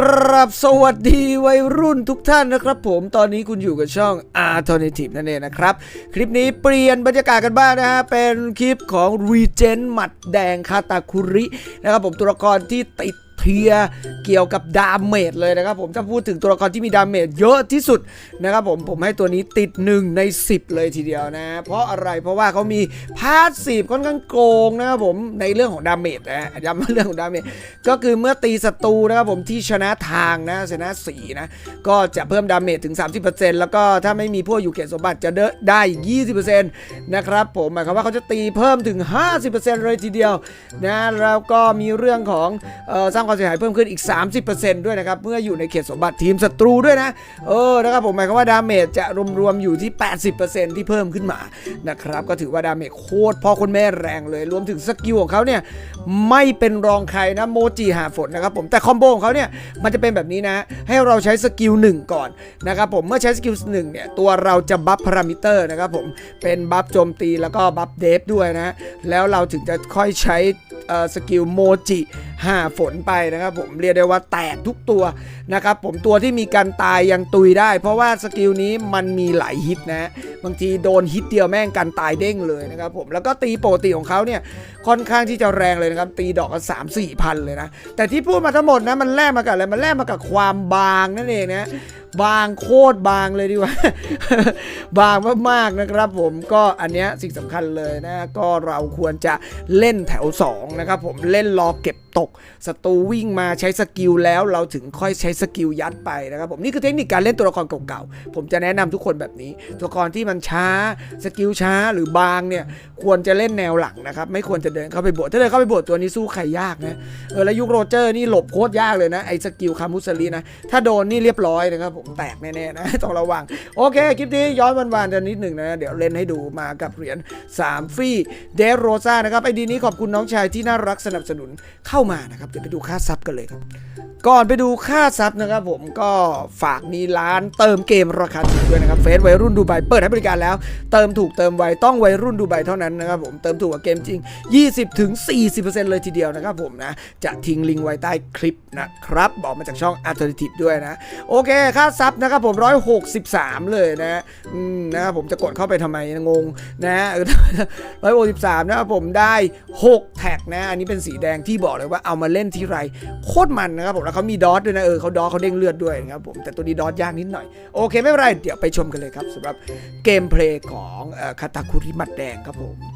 กราบสวัสดีวัยรุ่นทุกท่านนะครับผมตอนนี้คุณอยู่กับช่อง Alternative นั่นเองนะครับ คลิปนี้เปลี่ยนบรรยากาศกันบ้างนะฮะ เป็นคลิปของ Regen หมัดแดงคาตาคุรินะครับผมตัวละครที่ติด เทียร์เกี่ยวกับดาเมจเลยนะครับผมถ้าพูดถึงตัวละครที่มีดาเมจเยอะที่สุดนะครับผมผมให้ตัวนี้ติด 1 ใน 10 เลยทีเดียวนะ เพราะอะไรเพราะว่าเขามีพาสซีฟค่อนข้างโกงนะครับผมในเรื่องของดาเมจนะย้ำเรื่องของดาเมจก็คือเมื่อตีศัตรูนะครับผมที่ชนะทางนะชนะสีนะก็จะเพิ่มดาเมจถึง 30%แล้วก็ถ้าไม่มีพวกอยู่เขตสมบัติจะเดได้อีก20%นะครับผมหมายความว่าเขาจะตีเพิ่มถึง 50%เลยทีเดียวนะแล้วก็มีเรื่องของออสร้างความเสียหายเพิ่มขึ้นอีก 30%ด้วยนะครับเมื่ออยู่ในเขตสมบัติทีมศัตรูด้วยนะเออนะครับผมหมายความว่าดาเมจจะรวมๆอยู่ที่ 80%ที่เพิ่มขึ้นมานะครับก็ถือว่าดาเมจโคตรพ่อคนแม่แรงเลย รวมถึงสกิลของเขาเนี่ยไม่เป็นรองใครนะโมจิหาฝนนะครับผมแต่คอมโบของเขาเนี่ยมันจะเป็นแบบนี้นะให้เราใช้สกิล1ก่อนนะครับผมเมื่อใช้สกิล1เนี่ยตัวเราจะบัฟพารามิเตอร์นะครับผมเป็นบัฟโจมตีแล้วก็บัฟเดฟด้วยนะแล้วเราถึงจะค่อยใช้สกิลโมจิหาฝนไปนะครับผมเรียกได้ว่าแตกทุกตัวนะครับผมตัวที่มีการตายยังตุยได้ เพราะว่าสกิลนี้มันมีหลายฮิตนะบางทีโดนฮิตเดียวแม่งกันตายเด้งเลยนะครับผมแล้วก็ตีปกติของเขาเนี่ยค่อนข้างที่จะแรงเลยนะครับตีดอกกันสามสี่พันเลยนะแต่ที่พูดมาทั้งหมดนะมันแลกมากับอะไรมันแลกมากับความบางนั่นเองนะบางโคตรบางเลยดีกว่า บางมากๆนะครับผมก็อันเนี้ยสิ่งสำคัญเลยนะ ก็เราควรจะเล่นแถว 2 นะครับผมเล่นรอเก็บ ตกศัตรูวิ่งมาใช้สกิลแล้วเราถึงค่อยใช้สกิลยัดไปนะครับผมนี่คือเทคนิคการเล่นตัวละครเก่าๆ ผมจะแนะนำทุกคนแบบนี้ ตัวละครที่มันช้าสกิลช้าหรือบางเนี่ยควรจะเล่นแนวหลังนะครับไม่ควรจะเดินเข้าไปบวกถ้าเดินเข้าไปบวกตัวนี้สู้ใครยากนะเออแล้วยุคโรเจอร์นี่หลบโคตรยากเลยนะไอ้สกิลคามุสลีนะถ้าโดนนี่เรียบร้อยนะครับผมแตกแน่ๆนะต้องระวังโอเคคลิปนี้ย้อนวันๆจะนิดหนึ่งนะเดี๋ยวเล่นให้ดูมากับเหรียญ3ฟรีเดโรซ่านะครับไอดีนี้ขอบคุณน้องชายที่น่ารักสนับสนุนเข้ามานะครับเดี๋ยวไปดูค่าซับกันเลยครับ ก่อนไปดูค่าซับนะครับ ผมก็ฝากมีร้านเติมเกมราคาถูกด้วยนะครับเฟซวัยรุ่นดูไบเปิดให้บริการแล้ว เติมถูกเติมไวต้องวัยรุ่นดูไบเท่านั้นนะครับผมเติมถูกกว่าเกมจริง 20-40%เลยทีเดียวนะครับผมนะจะทิ้งลิงก์ไว้ใต้คลิปนะครับ บอกมาจากช่อง Alternative ด้วยนะ โอเคค่าซับนะครับผม 163 เลยนะนะครับผมจะกดเข้าไปทำไมงงนะร้อยหกสิบสามนะครับผมได้ 6 แท็กนะ อันนี้เป็นสีแดงที่บอกเลยว่าเอามาเล่นที่ไรโคตรมันนะครับผมแล้วเขามีดอทด้วยนะเออเขาดอทเขาเด้งเลือดด้วยนะครับผมแต่ตัวนี้ดอทยากนิดหน่อยโอเคไม่เป็นไรเดี๋ยวไปชมกันเลยครับสำหรับเกมเพลย์ของคาตาคุริมัดแดงครับผม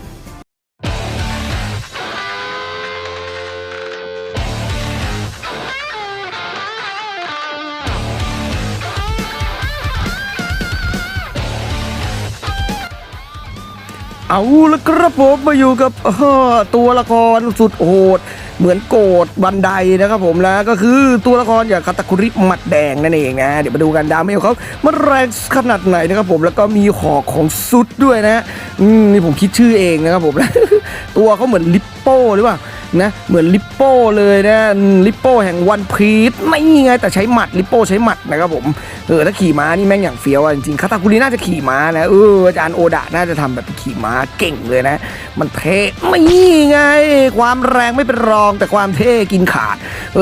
เอาละครับผมมาอยู่กับตัวละครสุดโหด เหมือนโกดบันไดนะครับผมแล้วก็คือตัวละครอย่างคาตาคุริหมัดแดงนั่นเองนะ เดี๋ยวมาดูกันดาวเมจเขามันแรงขนาดไหนนะครับผมแล้วก็มีหอกของสุดด้วยนะนี่ผมคิดชื่อเองนะครับผมตัวเขาเหมือนลิปโป้หรือเปล่า นะเหมือนลิปโป้เลยนะลิปโป้แห่งวันพีชไม่ไงแต่ใช้หมัดลิปโป้ใช้หมัดนะครับผมเออถ้าขี่ม้านี่แม่งอย่างเฟี้ยวอะจริงๆคาตาคุริน่าจะขี่ม้านะเอออาจารย์โอดะน่าจะทำแบบขี่ม้าเก่งเลยนะ มันเท่ไม่ไง ความแรงไม่เป็นรองแต่ความเท่กินขาด เอ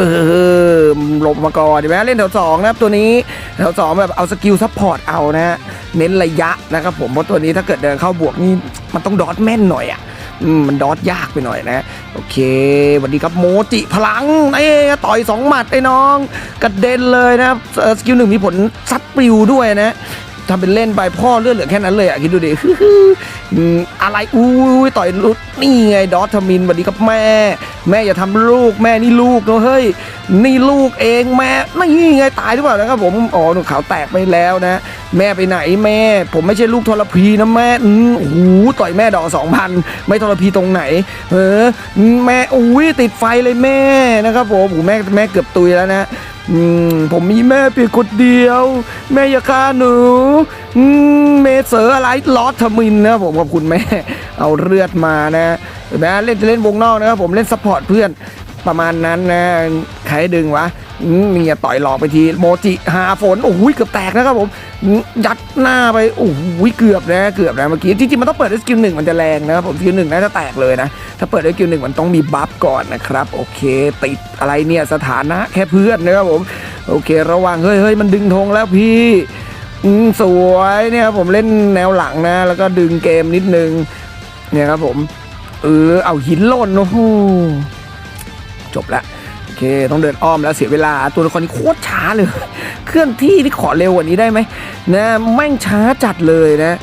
อหลบมาก่อนดีไหมเล่นแถวสองนะครับตัวนี้แถวสองแบบเอาสกิลซัพพอร์ตเอานะเน้นระยะนะครับผมเพราะตัวนี้ถ้าเกิดเดินเข้าบวกนี่มันต้องดอทแม่นหน่อยอะ มันดอทยากไปหน่อยนะโอเคสวัสดีครับโมจิพลังเอ้ต่อยสองหมัดไอ้น้อง กระเด็นเลยนะครับสกิลหนึ่งมีผลซัดปลิวด้วยนะ ทำเป็นเล่นไปพ่อเลือดเหลือแค่นั้นเลยอะคิดดูดิอะไรอุ้ยต่อยลุดนี่ไงดอทมินสวัสดีครับแม่ แม่อย่าทำลูกแม่นี่ลูกนะเฮ้ยนี่ลูกเองแม่นี่ไงตายหรือเปล่านะครับผมอ๋อหนูขาวแตกไปแล้วนะ แม่ไปไหนแม่ ผมไม่ใช่ลูกทรพีนะแม่อืมโอ้โหต่อยแม่ดอกสองพันไม่ทรพีตรงไหน เออ แม่อุ้ยติดไฟเลยแม่นะครับผมโอ้แม่แม่เกือบตุยแล้วนะ อืมผมมีแม่เพียงคนเดียว แม่อย่าฆ่าหนูอืมเมเสออะไรลอสทมินนะผมขอบคุณแม่ เอาเลือดมานะนะเล่นจะเล่นวงนอกนะครับผมเล่นซัพพอร์ตเพื่อนประมาณนั้นนะใครดึงวะ นี่ยต่อยหลอกไปทีโมจิหาฝนโอ้โหเกือบแตกนะครับผมยัดหน้าไปโอ้โหเกือบนะเกือบนะเมื่อกี้จริงๆมันต้องเปิดด้วยสกิลหนึ่งมันจะแรงนะครับผมสกิลหนึ่งน่าจะแตกเลยนะถ้าเปิดด้วยสกิลหนึ่งมันต้องมีบัฟก่อนนะครับโอเค ติดอะไรเนี่ยสถานะแค่เพื่อนนะครับผมโอเค ระวังเฮ้ยเฮ้ยมันดึงธงแล้วพี่สวยเนี่ยครับผมเล่นแนวหลังนะ แล้วก็ดึงเกมนิดนึงเนี่ยครับผมเออเอาหินล่นโอ้โหจบละ เค ต้องเดินอ้อมแล้วเสียเวลา ตัวละครนี้โคตรช้าเลย เคลื่อนที่ที่ขอเร็วกว่านี้ได้ไหมนะแม่งช้าจัดเลยนะ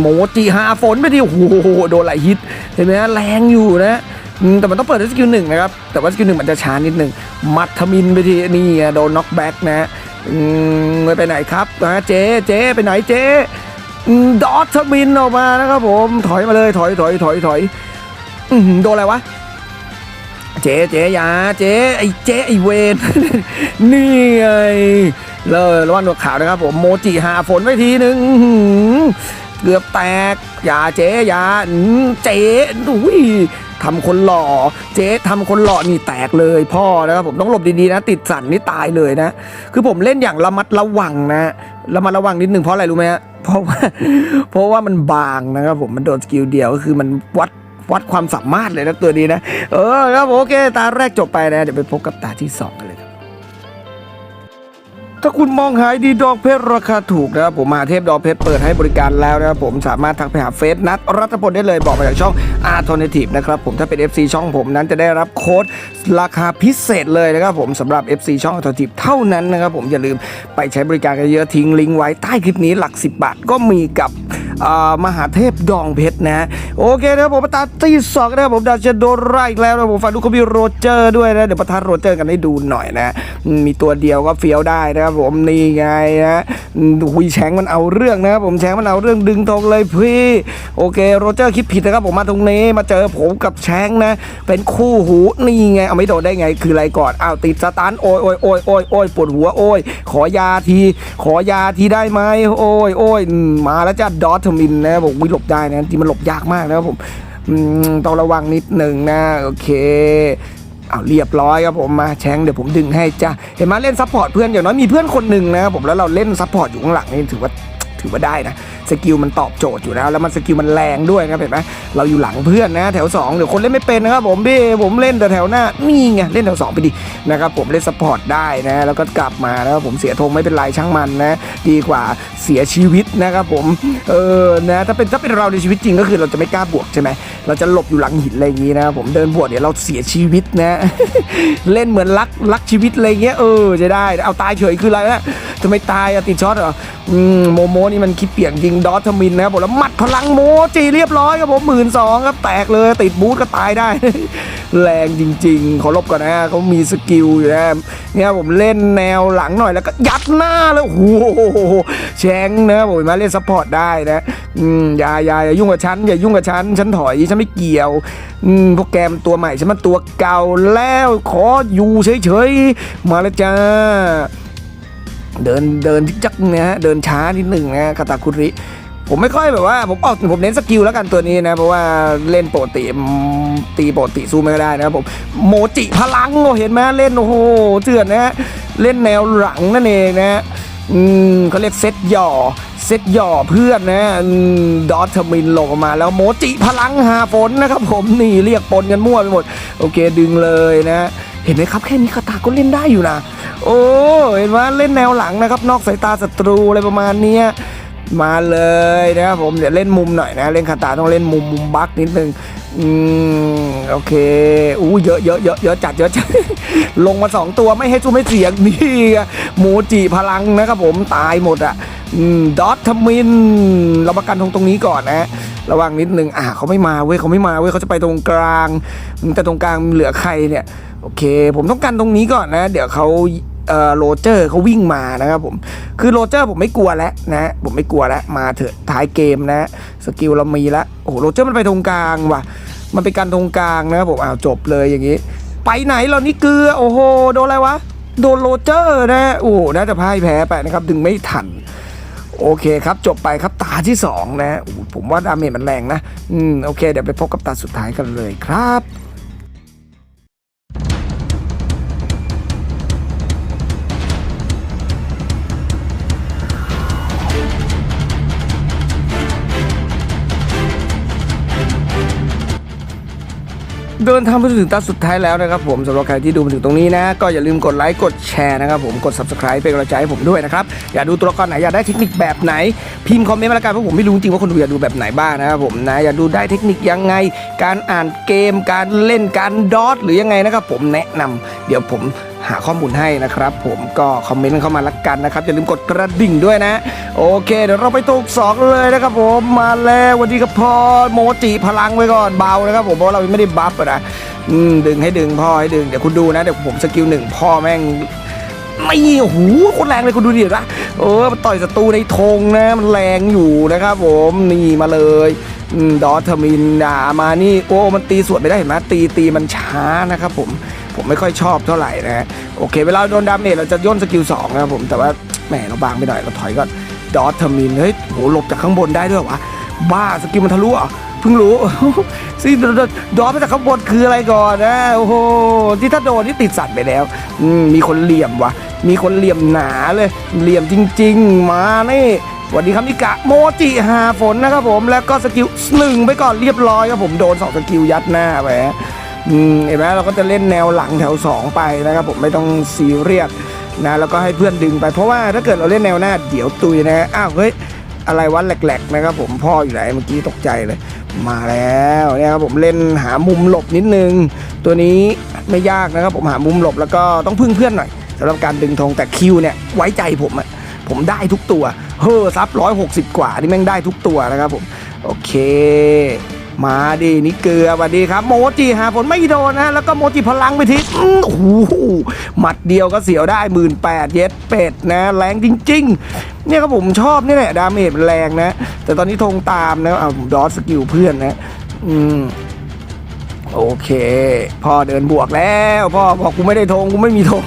โมจิหาฝนไปดิโอ้โหโดนหลายฮิตเห็นไหมฮะแรงอยู่นะแต่มันต้องเปิดด้วยสกิลหนึ่งนะครับ แต่ว่าสกิลหนึ่งมันจะช้านิดหนึ่งมัดทมินไปทีนี่โดนน็อกแบ็กนะไม่ไปไหนครับนะเจ๊เจ๊ไปไหนเจ๊ดอททมินออกมานะครับผมถอยมาเลยถอยถอยถอยถอยโดนอะไรวะ เจ๊เจ๊ยาเจ๊ไอ้เจ๊ไอ้เวนนี่ไงเลยระวังหนวดขาวนะครับผมโมจิหาฝนไว้ทีหนึ่งเกือบแตกอย่าเจ๊อย่าเจ๊อุ้ยทำคนหล่อ เจ๊ทำคนหล่อนี่แตกเลยพ่อนะครับผมต้องหลบดีๆนะ ติดสันนี่ตายเลยนะ คือผมเล่นอย่างระมัดระวังนะระมัดระวังนิดนึงเพราะอะไรรู้ไหมฮะเพราะว่าเพราะว่ามันบางนะครับผมมันโดนสกิลเดียวก็คือมันวัด วัดความสามารถเลยนะตัวนี้นะ เออครับโอเค ตาแรกจบไปนะ เดี๋ยวไปพบกับตาที่สองกันเลยครับ ถ้าคุณมองหายดีดอกเพชรราคาถูกนะครับผมมหาเทพดอกเพชรเปิดให้บริการแล้วนะครับผมสามารถทักไปหาเฟซนัดรัตพลได้เลยบอกมาจากช่อง a r t o n a t i v e นะครับผมถ้าเป็น FC ช่องผมนั้นจะได้รับโค้ดราคาพิเศษเลยนะครับผมสำหรับ FC ช่อง a r t o n a t i v e เท่านั้นนะครับผมอย่าลืมไปใช้บริการกันเยอะทิ้งลิงก์ไว้ใต้คลิปนี้หลัก 10 บาทก็มีกับมหาเทพดองเพชรนะโอเคนะครับผมมาตาที่สองนะครับผมดาเชโดราอีกแล้วนะผมฝากดูเขามีโรเจอร์ด้วยนะเดี๋ยวประทานโรเจอร์กันให้ดูหน่อยนะมมีตัวเดียวก็เฟี้ยวได้นะครับผมนี่ไงนะหุยแชงมันเอาเรื่องนะครับผมแชงมันเอาเรื่องดึงตรงเลยพี่โอเคโรเจอร์คิดผิดนะครับผมมาตรงนี้มาเจอผมกับแชงนะ เป็นคู่หูนี่ไงเอาไม่โดนได้ไงคืออะไรก่อนอ้าวติดสตาร์ทโอ้ยโอ้ยโอ้ยโอ้ยโอ้ยปวดหัวโอ้ยขอยาที ขอยาทีได้ไหมโอ้ยโอ้ยมาแล้วจ้าดอทมินนะผมวิหลบได้นะที่มันหลบยากมากนะครับผมต้องระวังนิดหนึ่งนะ โอเค เอาเรียบร้อยครับผมมาแชงเดี๋ยวผมดึงให้จ้าเห็นไหมเล่นซัพพอร์ตเพื่อนอย่างน้อยมีเพื่อนคนหนึ่งนะครับผมแล้วเราเล่นซัพพอร์ตอยู่ข้างหลังนี่ถือว่า ถือว่าได้นะสกิลมันตอบโจทย์อยู่นะแล้วมันสกิลมันแรงด้วยนะครับเห็นไหมเราอยู่หลังเพื่อนนะ แถวสองเดี๋ยวคนเล่นไม่เป็นนะครับผมพี่ผมเล่นแต่แถวหน้านี่ไงเล่นแถวสองไปดินะครับผมเล่นซัพพอร์ตได้นะแล้วก็กลับมานะครับผมเสียธงไม่เป็นไรช่างมันนะดีกว่าเสียชีวิตนะครับผมเออนะถ้าเป็นถ้าเป็นเราในชีวิตจริงก็คือเราจะไม่กล้าบวกใช่ไหมเราจะหลบอยู่หลังหินอะไรอย่างงี้นะผมเดินบวกเดี๋ยวเราเสียชีวิตนะ เล่นเหมือนรักรักชีวิตอะไรเงี้ยเออจะได้เอาตายเฉยคืออะไรนะทำไมตายอะติดช็อตเหรอโมโมนี่มันคิดเปลี่ยนจริงดอทมินนะครับผมแล้วหมัดพลังโมจีเรียบร้อยครับผมหมื่นสองครับแตกเลยติดบูทก็ตายได้ แรงจริงๆขอลบก่อนนะเขามีสกิลอยู่นะเนี่ยผมเล่นแนวหลังหน่อยแล้วก็ยัดหน้าแล้วโอ้โหแชงนะผมมาเล่นซัพพอร์ตได้นะอืมอย่าอย่าอย่ายุ่งกับฉันอย่ายุ่งกับฉันฉันถอยฉันไม่เกี่ยวอืมพวกแกมตัวใหม่ฉันมันตัวเก่าแล้วขออยู่เฉยๆมาแล้วจ้า เดินเดินจักนะฮะเดินช้านิดหนึ่งนะคาตาคุริ ผมไม่ค่อยแบบว่าผมออกผมเน้นสกิลแล้วกันตัวนี้นะ เพราะว่าเล่นปกติตีปกติสู้ไม่ได้นะครับผมโมจิพลังโอ้เห็นไหมเล่นโอ้โหเจือนนะฮะเล่นแนวหลังนั่นเองนะอืมเขาเรียกเซตหย่อเซตหย่อเพื่อนนะดอทเทอร์มินลงมาแล้วโมจิพลังหาฝนนะครับผมนี่เรียกปนกันมั่วไปหมด โอเคดึงเลยนะ เห็นไหมครับแค่นี้คาตาก็เล่นได้อยู่นะโอ้เห็นว่าเล่นแนวหลังนะครับ นอกสายตาศัตรูอะไรประมาณเนี้ยมาเลยนะครับผมเดี๋ยวเล่นมุมหน่อยนะเล่นคาตาต้องเล่นมุมมุมบักนิดนึงอืมโอเคอู้เยอะเยอะเยอะเยอะจัดเยอะจัดลงมาสองตัวไม่ให้สู้ไม่เสียงนี่ไงโมจิพลังนะครับผมตายหมดอะอืม ดอททมิน เรามากันตรงตรงนี้ก่อนนะ ระวังนิดนึง อ่าเขาไม่มาเว้ยเขาไม่มาเว้ยเขาจะไปตรงกลาง แต่ตรงกลางเหลือใครเนี่ย โอเค ผมต้องกันตรงนี้ก่อนนะ เดี๋ยวเขาเอ่อโรเจอร์เขาวิ่งมานะครับผม คือโรเจอร์ผมไม่กลัวแล้วนะ ผมไม่กลัวแล้ว มาเถอะท้ายเกมนะ สกิลเรามีแล้ว โอ้โห โรเจอร์มันไปตรงกลางว่ะ มันไปกันตรงกลางนะครับผม อ้าวจบเลยอย่างนี้ ไปไหนเรานี่เกลือ โอ้โห โดนอะไรวะ โดนโรเจอร์นะ โอ้โห น่าจะพ่ายแพ้ไปนะครับ ดึงไม่ทัน โอเคครับ จบไปครับตาที่ 2 นะโอ้โหผมว่าดาเมจมันแรงนะ อืม โอเค เดี๋ยวไปพบกับตาสุดท้ายกันเลยครับ เดินทางไปถึงตาสุดท้ายแล้วนะครับผมสำหรับใครที่ดูมาถึงตรงนี้นะ ก็อย่าลืมกดไลค์กดแชร์นะครับผมกด subscribe เป็นกำลังใจให้ผมด้วยนะครับ อยากดูตัวละครไหน อยากได้เทคนิคแบบไหน พิมพ์คอมเมนต์มาละกันเพราะผมไม่รู้จริงว่าคนดูอยากดูแบบไหนบ้างนะครับผมนะอยากดูได้เทคนิคยังไง การอ่านเกม การเล่นการดอทหรือยังไงนะครับผมแนะนำเดี๋ยวผม หาข้อมูลให้นะครับ ผมก็คอมเมนต์กันเข้ามาละกันนะครับ อย่าลืมกดกระดิ่งด้วยนะ โอเค เดี๋ยวเราไปตกสองเลยนะครับผมมาแล้ววันนี้ครับพ่อโมจิพลังไว้ก่อนเบานะครับ ผมเพราะเราไม่ได้บัฟนะดึงให้ดึงพ่อให้ดึงเดี๋ยวคุณดูนะเดี๋ยวผมสกิลหนึ่งพ่อแม่งไม่โอ้โหคตรแรงเลยคุณดูดินะเออมันต่อยศัตรูในธงนะ มันแรงอยู่นะครับผมนี่มาเลยดอทเทอร์มินอ่ามานี่โอ้มันตีสวนไม่ได้เห็นไหมตีตีมันช้านะครับผม ผมไม่ค่อยชอบเท่าไหร่นะโอเค เวลาโดนดาเมจเราจะย่นสกิลสองนะครับผมแต่ว่าแหมเราบางไปหน่อยเราถอยก่อนดอทเทอร์มินเฮ้ยโหหลบจากข้างบนได้ด้วยวะบ้าสกิลมันทะลุอะเพิ่งรู้ซิดอทมาจากข้างบนคืออะไรก่อนนะโอ้โหที่ถ้าโดนที่ติดสัตว์ไปแล้วมีคนเหลี่ยมวะมีคนเหลี่ยมหนาเลยเหลี่ยมจริง ๆ มานี่สวัสดีครับนิกะโมจิหาฝนนะครับผมแล้วก็สกิลหนึ่งไปก่อนเรียบร้อยครับผมโดนสองสกิลยัดหน้าไป เห็นไหมเราก็จะเล่นแนวหลังแถวสองไปนะครับผมไม่ต้องซีเรียสนะแล้วก็ให้เพื่อนดึงไปเพราะว่าถ้าเกิดเราเล่นแนวหน้าเดี๋ยวตุยนะอ้าวเฮ้ยอะไรวะแหลกๆนะครับผมพ่ออยู่ไหนเมื่อกี้ตกใจเลย มาแล้วนี่ยครับผมเล่นหามุมหลบนิดนึง ตัวนี้ไม่ยากนะครับผมหามุมหลบแล้วก็ต้องพึ่งเพื่อนหน่อยสำหรับการดึงธงแต่คิวเนี่ยไว้ใจผมอะผมได้ทุกตัว เฮ้อซับร้อยหกสิบกว่านี่แม่งได้ทุกตัวนะครับผม โอเค มาดินี่เกลือสวัสดีครับ โมจิหาผลไม่โดนนะแล้วก็โมจิพลังไปทีอื้อโอ้โหหมัดเดียวก็เสียวได้หมื่นแปดเย็ดเป็ดนะ แรงจริง ๆ เนี่ยครับผมชอบนี่แหละดาเมจมันแรงนะ แต่ตอนนี้ธงตามนะเอาดอสสกิลเพื่อนนะ อืมโอเคพ่อเดินบวกแล้วพ่อบอกกูไม่ได้ธงกูไม่มีธง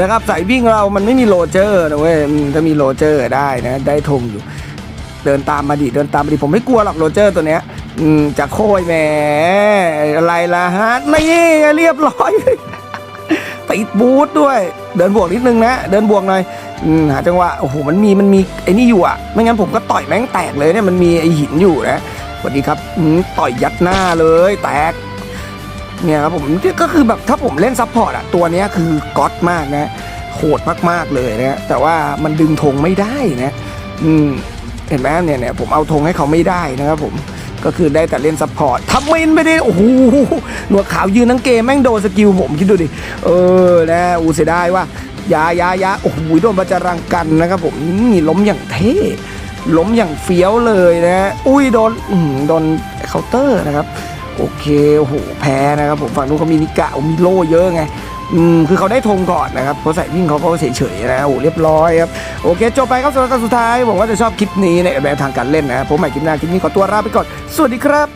นะครับสายวิ่งเรามันไม่มีโรเจอร์นะเว้ยอืมถ้ามีโรเจอร์ได้นะ ได้ธงอยู่ เดินตามมาดิเดินตามมาดิผมไม่กลัวหรอกโรเจอร์ตัวเนี้ย อืมจะโค่ยแหมอะไรล่ะฮะนี่เรียบร้อยติดบูทด้วย เดินบวกนิดนึงนะ เดินบวกหน่อยอืมหาจังหวะโอ้โหมันมีมันมีไอ้นี่อยู่อะ ไม่งั้นผมก็ต่อยแม่งแตกเลยเนี่ยมันมีไอหินอยู่นะสวัสดีครับอืมต่อยยัดหน้าเลยแตกเนี่ยครับผมก็คือแบบถ้าผมเล่นซัพพอร์ตอะตัวเนี้ยคือก๊อตมากนะโหดมากๆเลยนะแต่ว่ามันดึงธงไม่ได้นะ อืมเห็นไหมเนี่ยเนี่ยผมเอาธงให้เขาไม่ได้นะครับผม ก็คือได้แต่เล่นซัพพอร์ตทำมินไปดิโอ้โหหนวดขาวยืนทั้งเกมแม่งโดนสกิลผมคิดดูดิ เออนะอูเสียดายว่ายายายาโอ้โหโดนบาจารังกันนะครับผมนี่ล้มอย่างเท่ล้มอย่างเฟี้ยวเลยนะอุ้ยโดนอืมโดนเคาน์เตอร์นะครับ โอเคโอ้โหแพ้นะครับผมฝั่งนู้นเขามีนิกะมีโล่เยอะไง อืมคือเขาได้ธงก่อนนะครับเขาใส่วิ่งเขาก็เฉยๆนะโอ้เรียบร้อยครับโอเคจบไปครับสำหรับตอนสุดท้ายหวังว่าจะชอบคลิปนี้ในแบบทางการเล่นนะผมใหม่คลิปหน้าคลิปนี้ขอตัวลาไปก่อนสวัสดีครับ